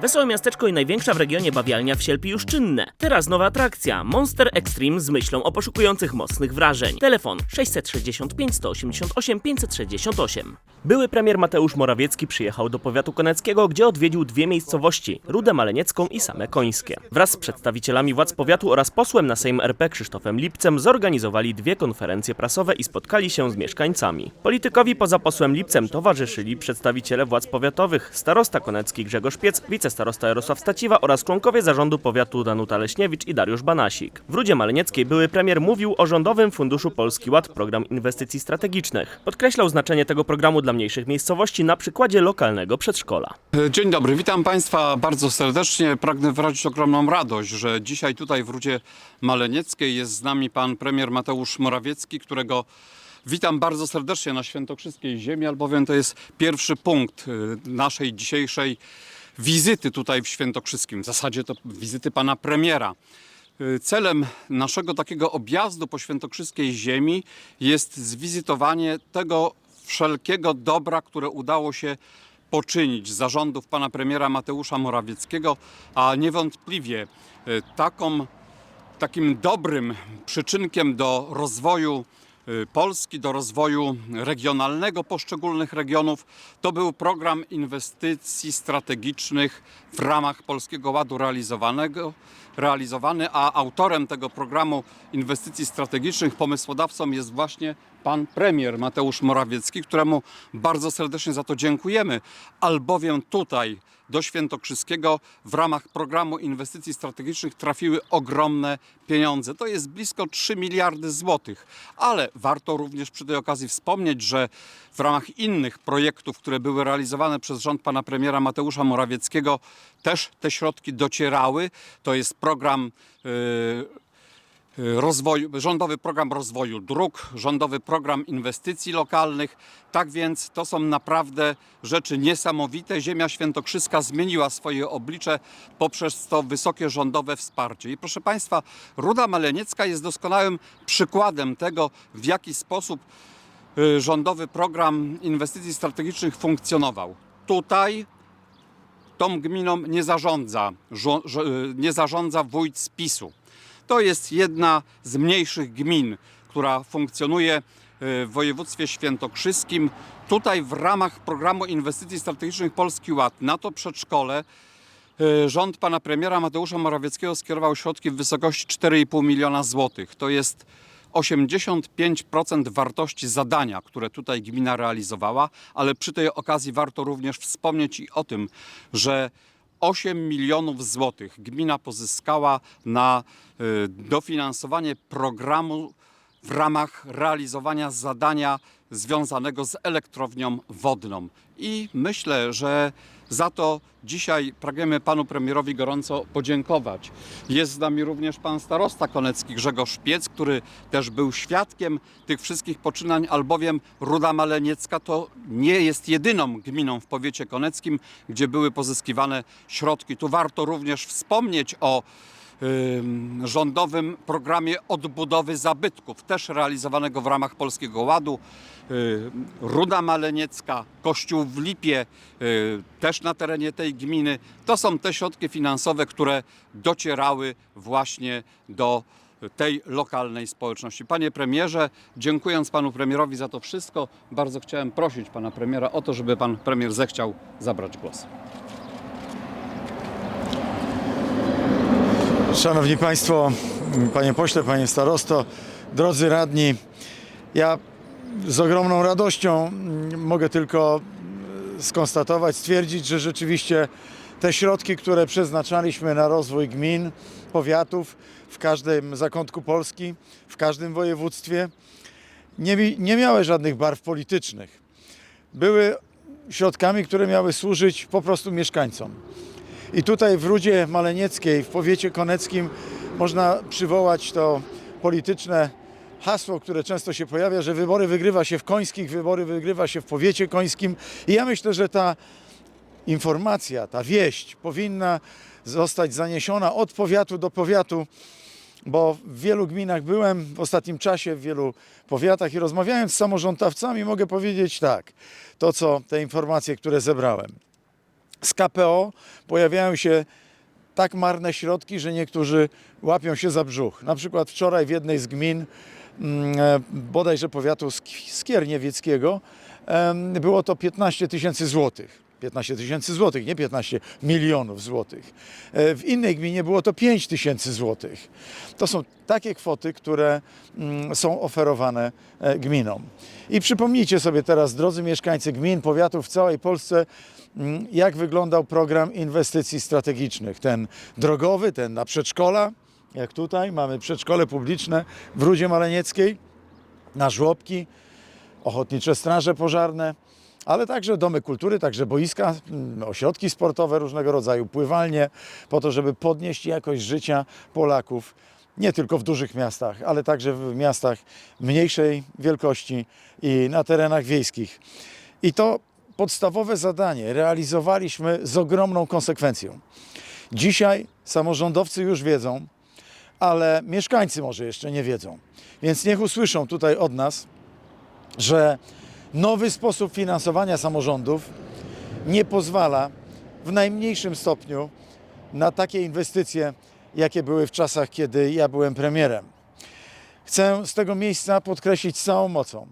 Wesołe miasteczko i największa w regionie bawialnia w Sielpi już czynne. Teraz nowa atrakcja Monster Extreme z myślą o poszukujących mocnych wrażeń. Telefon 665 188 568. Były premier Mateusz Morawiecki przyjechał do powiatu koneckiego, gdzie odwiedził dwie miejscowości Rudę Maleniecką i Same Końskie. Wraz z przedstawicielami władz powiatu oraz posłem na Sejm RP Krzysztofem Lipcem zorganizowali dwie konferencje prasowe i spotkali się z mieszkańcami. Politykowi poza posłem Lipcem towarzyszyli przedstawiciele władz powiatowych, starosta konecki Grzegorz Piec, wicestarosta Jarosław Staciwa oraz członkowie zarządu powiatu Danuta Leśniewicz i Dariusz Banasik. W Rudzie Malenieckiej były premier mówił o Rządowym Funduszu Polski Ład, program inwestycji strategicznych. Podkreślał znaczenie tego programu dla mniejszych miejscowości na przykładzie lokalnego przedszkola. Dzień dobry, witam Państwa bardzo serdecznie. Pragnę wyrazić ogromną radość, że dzisiaj tutaj w Rudzie Malenieckiej jest z nami pan premier Mateusz Morawiecki, którego witam bardzo serdecznie na świętokrzyskiej ziemi, albowiem to jest pierwszy punkt y, naszej dzisiejszej wizyty tutaj w Świętokrzyskim. W zasadzie to wizyty pana premiera. Y, Celem naszego takiego objazdu po świętokrzyskiej ziemi jest zwizytowanie tego wszelkiego dobra, które udało się poczynić z zarządów pana premiera Mateusza Morawieckiego, a niewątpliwie y, taką, takim dobrym przyczynkiem do rozwoju Polski, do rozwoju regionalnego poszczególnych regionów, to był program inwestycji strategicznych w ramach Polskiego Ładu realizowanego, realizowany, a autorem tego programu inwestycji strategicznych, pomysłodawcą jest właśnie pan premier Mateusz Morawiecki, któremu bardzo serdecznie za to dziękujemy, albowiem tutaj do Świętokrzyskiego w ramach programu inwestycji strategicznych trafiły ogromne pieniądze. To jest blisko 3 miliardy złotych, ale warto również przy tej okazji wspomnieć, że w ramach innych projektów, które były realizowane przez rząd pana premiera Mateusza Morawieckiego, też te środki docierały. To jest program yy, rozwoju, rządowy program rozwoju dróg, rządowy program inwestycji lokalnych. Tak więc to są naprawdę rzeczy niesamowite. Ziemia Świętokrzyska zmieniła swoje oblicze poprzez to wysokie rządowe wsparcie. I proszę Państwa, Ruda Maleniecka jest doskonałym przykładem tego, w jaki sposób y, rządowy program inwestycji strategicznych funkcjonował. Tutaj tą gminą nie zarządza, y, nie zarządza wójt z PiSu. To jest jedna z mniejszych gmin, która funkcjonuje y, w województwie świętokrzyskim. Tutaj w ramach programu inwestycji strategicznych Polski Ład na to przedszkole y, rząd pana premiera Mateusza Morawieckiego skierował środki w wysokości 4,5 miliona złotych. To jest 85% wartości zadania, które tutaj gmina realizowała, ale przy tej okazji warto również wspomnieć i o tym, że 8 milionów złotych gmina pozyskała na y, dofinansowanie programu w ramach realizowania zadania związanego z elektrownią wodną. I myślę, że za to dzisiaj pragniemy panu premierowi gorąco podziękować. Jest z nami również pan starosta konecki Grzegorz Piec, który też był świadkiem tych wszystkich poczynań, albowiem Ruda Maleniecka to nie jest jedyną gminą w powiecie koneckim, gdzie były pozyskiwane środki. Tu warto również wspomnieć o rządowym programie odbudowy zabytków, też realizowanego w ramach Polskiego Ładu. Y, Ruda Maleniecka, Kościół w Lipie, y, też na terenie tej gminy. To są te środki finansowe, które docierały właśnie do tej lokalnej społeczności. Panie premierze, dziękując panu premierowi za to wszystko, bardzo chciałem prosić pana premiera o to, żeby pan premier zechciał zabrać głos. Szanowni Państwo, Panie Pośle, Panie Starosto, drodzy radni, ja z ogromną radością mm, mogę tylko mm, skonstatować, stwierdzić, że rzeczywiście te środki, które przeznaczaliśmy na rozwój gmin, powiatów w każdym zakątku Polski, w każdym województwie, nie, nie miały żadnych barw politycznych. Były środkami, które miały służyć po prostu mieszkańcom. I tutaj w Rudzie Malenieckiej, w powiecie koneckim można przywołać to polityczne hasło, które często się pojawia, że wybory wygrywa się w końskich, wybory wygrywa się w powiecie końskim. I ja myślę, że ta informacja, ta wieść powinna zostać zaniesiona od powiatu do powiatu, bo w wielu gminach byłem w ostatnim czasie, w wielu powiatach i rozmawiając z samorządowcami mogę powiedzieć tak, to co te informacje, które zebrałem. Z KPO pojawiają się tak marne środki, że niektórzy łapią się za brzuch. Na przykład wczoraj w jednej z gmin, mm, e, bodajże powiatu Sk- Skierniewieckiego, było to 15 tysięcy złotych. 15 tysięcy złotych, nie 15 milionów złotych. E, W innej gminie było to 5 tysięcy złotych. To są takie kwoty, które mm, są oferowane e, gminom. I przypomnijcie sobie teraz, drodzy mieszkańcy gmin, powiatów w całej Polsce, mm, jak wyglądał program inwestycji strategicznych. Ten drogowy, ten na przedszkola, jak tutaj mamy przedszkole publiczne w Rudzie Malenieckiej, na żłobki, ochotnicze straże pożarne, ale także domy kultury, także boiska, mm, ośrodki sportowe różnego rodzaju, pływalnie, po to, żeby podnieść jakość życia Polaków, nie tylko w dużych miastach, ale także w miastach mniejszej wielkości i na terenach wiejskich. I to podstawowe zadanie realizowaliśmy z ogromną konsekwencją. Dzisiaj samorządowcy już wiedzą, ale mieszkańcy może jeszcze nie wiedzą. Więc niech usłyszą tutaj od nas, że nowy sposób finansowania samorządów nie pozwala w najmniejszym stopniu na takie inwestycje, jakie były w czasach, kiedy ja byłem premierem. Chcę z tego miejsca podkreślić z całą mocą,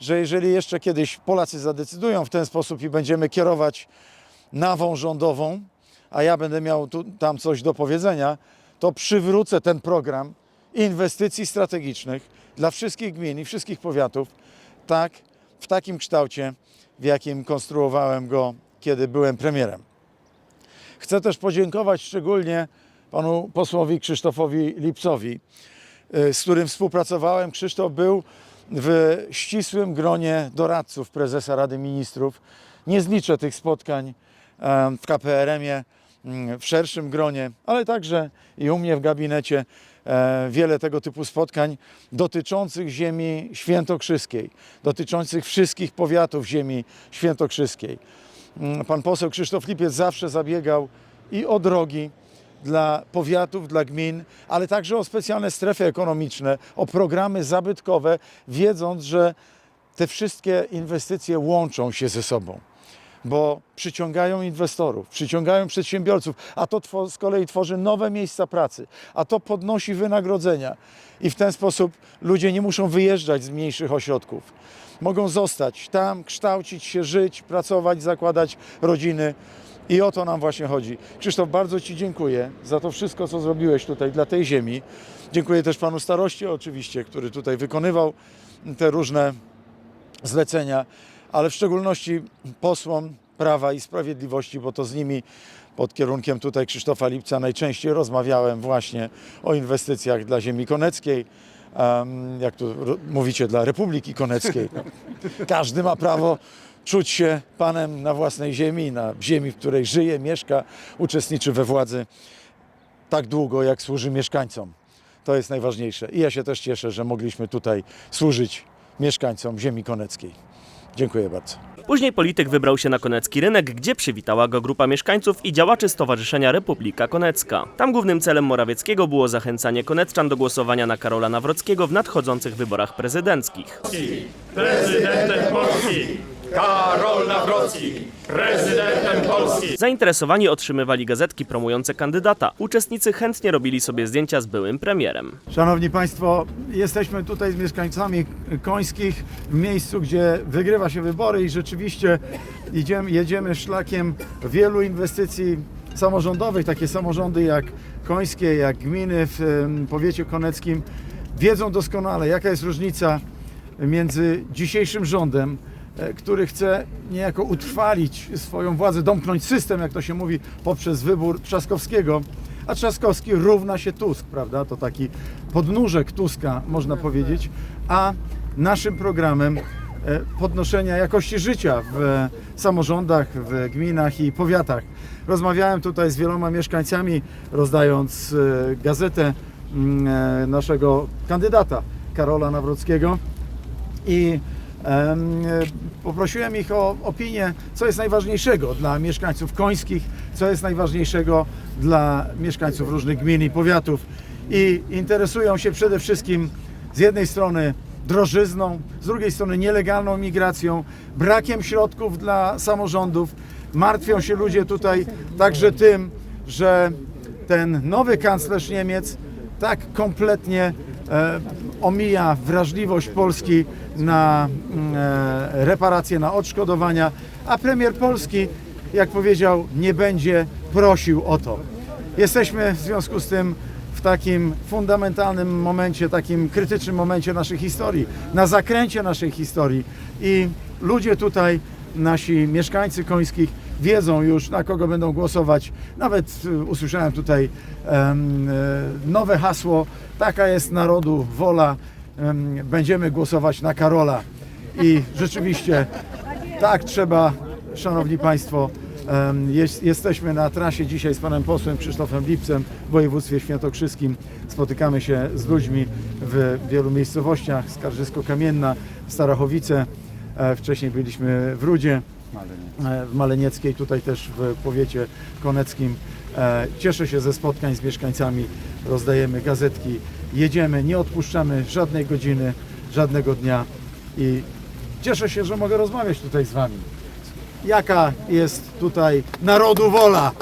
że jeżeli jeszcze kiedyś Polacy zadecydują w ten sposób i będziemy kierować nawą rządową, a ja będę miał tu, tam coś do powiedzenia, to przywrócę ten program inwestycji strategicznych dla wszystkich gmin i wszystkich powiatów, tak, w takim kształcie, w jakim konstruowałem go, kiedy byłem premierem. Chcę też podziękować szczególnie panu posłowi Krzysztofowi Lipcowi, y, z którym współpracowałem. Krzysztof był w ścisłym gronie doradców prezesa Rady Ministrów. Nie zliczę tych spotkań w KPRM-ie, mm, w szerszym gronie, ale także i u mnie w gabinecie wiele tego typu spotkań dotyczących ziemi świętokrzyskiej, dotyczących wszystkich powiatów ziemi świętokrzyskiej. Mm, Pan poseł Krzysztof Lipiec zawsze zabiegał i o drogi dla powiatów, dla gmin, ale także o specjalne strefy ekonomiczne, o programy zabytkowe, wiedząc, że te wszystkie inwestycje łączą się ze sobą bo przyciągają inwestorów, przyciągają przedsiębiorców, a to z kolei tworzy nowe miejsca pracy, a to podnosi wynagrodzenia i w ten sposób ludzie nie muszą wyjeżdżać z mniejszych ośrodków. Mogą zostać tam, kształcić się, żyć, pracować, zakładać rodziny. I o to nam właśnie chodzi. Krzysztof, bardzo Ci dziękuję za to wszystko, co zrobiłeś tutaj dla tej ziemi. Dziękuję też Panu Staroście oczywiście, który tutaj wykonywał te różne zlecenia, ale w szczególności posłom Prawa i Sprawiedliwości, bo to z nimi pod kierunkiem tutaj Krzysztofa Lipca najczęściej rozmawiałem właśnie o inwestycjach dla ziemi koneckiej, jak tu mówicie, dla Republiki Koneckiej. Każdy ma prawo czuć się panem na własnej ziemi, na ziemi, w której żyje, mieszka, uczestniczy we władzy tak długo, jak służy mieszkańcom. To jest najważniejsze. I ja się też cieszę, że mogliśmy tutaj służyć mieszkańcom ziemi koneckiej. Dziękuję bardzo. Później polityk wybrał się na konecki rynek, gdzie przywitała go grupa mieszkańców i działaczy Stowarzyszenia Republika Konecka. Tam głównym celem Morawieckiego było zachęcanie koneczczan do głosowania na Karola Nawrockiego w nadchodzących wyborach prezydenckich. Prezydentem Polski! Karol Nawrocki! Prezydentem Polski! Zainteresowani otrzymywali gazetki promujące kandydata. Uczestnicy chętnie robili sobie zdjęcia z byłym premierem. Szanowni Państwo, jesteśmy tutaj z mieszkańcami Końskich w miejscu, gdzie wygrywa się wybory i rzeczywiście idziemy, jedziemy szlakiem wielu inwestycji samorządowych. Takie samorządy jak Końskie, jak gminy w powiecie koneckim wiedzą doskonale, jaka jest różnica między dzisiejszym rządem, który chce niejako utrwalić swoją władzę, domknąć system, jak to się mówi, poprzez wybór Trzaskowskiego, a Trzaskowski równa się Tusk, prawda? To taki podnóżek Tuska, można powiedzieć, a naszym programem e, podnoszenia jakości życia w e, samorządach, w gminach i powiatach. Rozmawiałem tutaj z wieloma mieszkańcami, rozdając e, gazetę mm, e, naszego kandydata Karola Nawrockiego i e, poprosiłem ich o opinię, co jest najważniejszego dla mieszkańców końskich, co jest najważniejszego dla mieszkańców różnych gmin i powiatów. I interesują się przede wszystkim z jednej strony drożyzną, z drugiej strony nielegalną migracją, brakiem środków dla samorządów, martwią się ludzie tutaj także tym, że ten nowy kanclerz Niemiec tak kompletnie omija wrażliwość Polski na mm, e, reparacje, na odszkodowania, a premier Polski, jak powiedział, nie będzie prosił o to. Jesteśmy w związku z tym w takim fundamentalnym momencie, takim krytycznym momencie naszej historii, na zakręcie naszej historii i ludzie tutaj, nasi mieszkańcy końskich wiedzą już na kogo będą głosować. Nawet y, usłyszałem tutaj e, nowe hasło, taka jest narodu wola, em, będziemy głosować na Karola. I rzeczywiście tak trzeba, Szanowni Państwo, jesteśmy na trasie dzisiaj z Panem Posłem Krzysztofem Lipcem w województwie świętokrzyskim. Spotykamy się z ludźmi w wielu miejscowościach, Skarżysko-Kamienna, Starachowice, e, wcześniej byliśmy w Rudzie, w Malenieckiej, tutaj też w powiecie koneckim. E, Cieszę się ze spotkań z mieszkańcami, rozdajemy gazetki, jedziemy, nie odpuszczamy żadnej godziny, żadnego dnia i cieszę się, że mogę rozmawiać tutaj z Wami. Jaka jest tutaj narodu wola?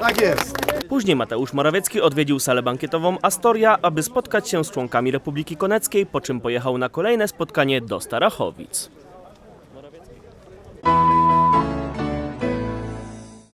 Tak jest. Później Mateusz Morawiecki odwiedził salę bankietową Astoria, aby spotkać się z członkami Republiki Koneckiej, po czym pojechał na kolejne spotkanie do Starachowic.